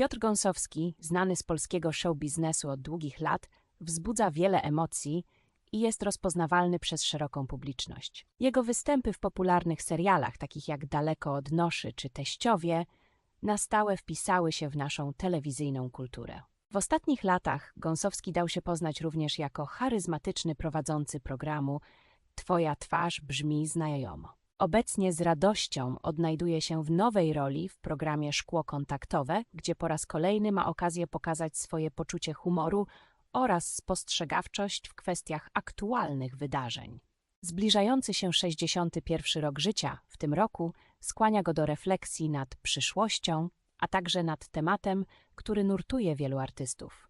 Piotr Gąsowski, znany z polskiego show biznesu od długich lat, wzbudza wiele emocji i jest rozpoznawalny przez szeroką publiczność. Jego występy w popularnych serialach, takich jak Daleko od Noszy czy Teściowie, na stałe wpisały się w naszą telewizyjną kulturę. W ostatnich latach Gąsowski dał się poznać również jako charyzmatyczny prowadzący programu Twoja twarz brzmi znajomo. Obecnie z radością odnajduje się w nowej roli w programie Szkło Kontaktowe, gdzie po raz kolejny ma okazję pokazać swoje poczucie humoru oraz spostrzegawczość w kwestiach aktualnych wydarzeń. Zbliżający się 61 rok życia w tym roku skłania go do refleksji nad przyszłością, a także nad tematem, który nurtuje wielu artystów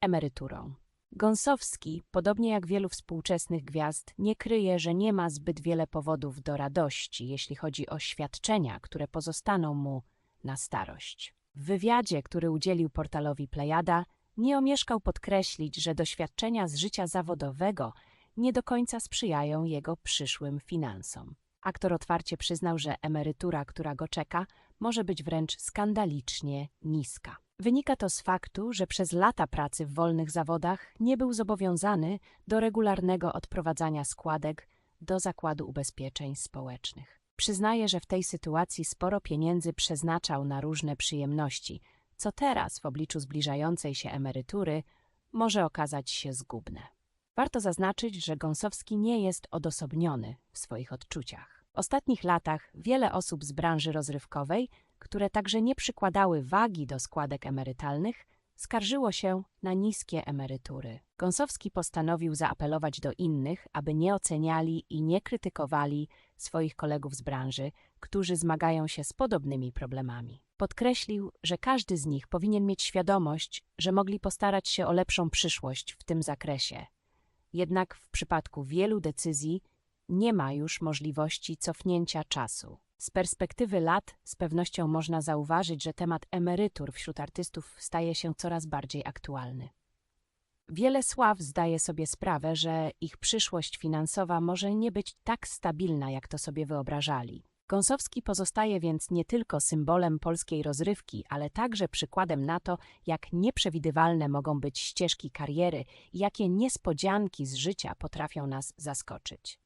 emeryturą. Gąsowski, podobnie jak wielu współczesnych gwiazd, nie kryje, że nie ma zbyt wiele powodów do radości, jeśli chodzi o świadczenia, które pozostaną mu na starość. W wywiadzie, który udzielił portalowi Plejada, nie omieszkał podkreślić, że doświadczenia z życia zawodowego nie do końca sprzyjają jego przyszłym finansom. Aktor otwarcie przyznał, że emerytura, która go czeka, może być wręcz skandalicznie niska. Wynika to z faktu, że przez lata pracy w wolnych zawodach nie był zobowiązany do regularnego odprowadzania składek do Zakładu Ubezpieczeń Społecznych. Przyznaje, że w tej sytuacji sporo pieniędzy przeznaczał na różne przyjemności, co teraz, w obliczu zbliżającej się emerytury, może okazać się zgubne. Warto zaznaczyć, że Gąsowski nie jest odosobniony w swoich odczuciach. W ostatnich latach wiele osób z branży rozrywkowej, które także nie przykładały wagi do składek emerytalnych, skarżyło się na niskie emerytury. Gąsowski postanowił zaapelować do innych, aby nie oceniali i nie krytykowali swoich kolegów z branży, którzy zmagają się z podobnymi problemami. Podkreślił, że każdy z nich powinien mieć świadomość, że mogli postarać się o lepszą przyszłość w tym zakresie. Jednak w przypadku wielu decyzji nie ma już możliwości cofnięcia czasu. Z perspektywy lat z pewnością można zauważyć, że temat emerytur wśród artystów staje się coraz bardziej aktualny. Wiele sław zdaje sobie sprawę, że ich przyszłość finansowa może nie być tak stabilna, jak to sobie wyobrażali. Gąsowski pozostaje więc nie tylko symbolem polskiej rozrywki, ale także przykładem na to, jak nieprzewidywalne mogą być ścieżki kariery i jakie niespodzianki z życia potrafią nas zaskoczyć.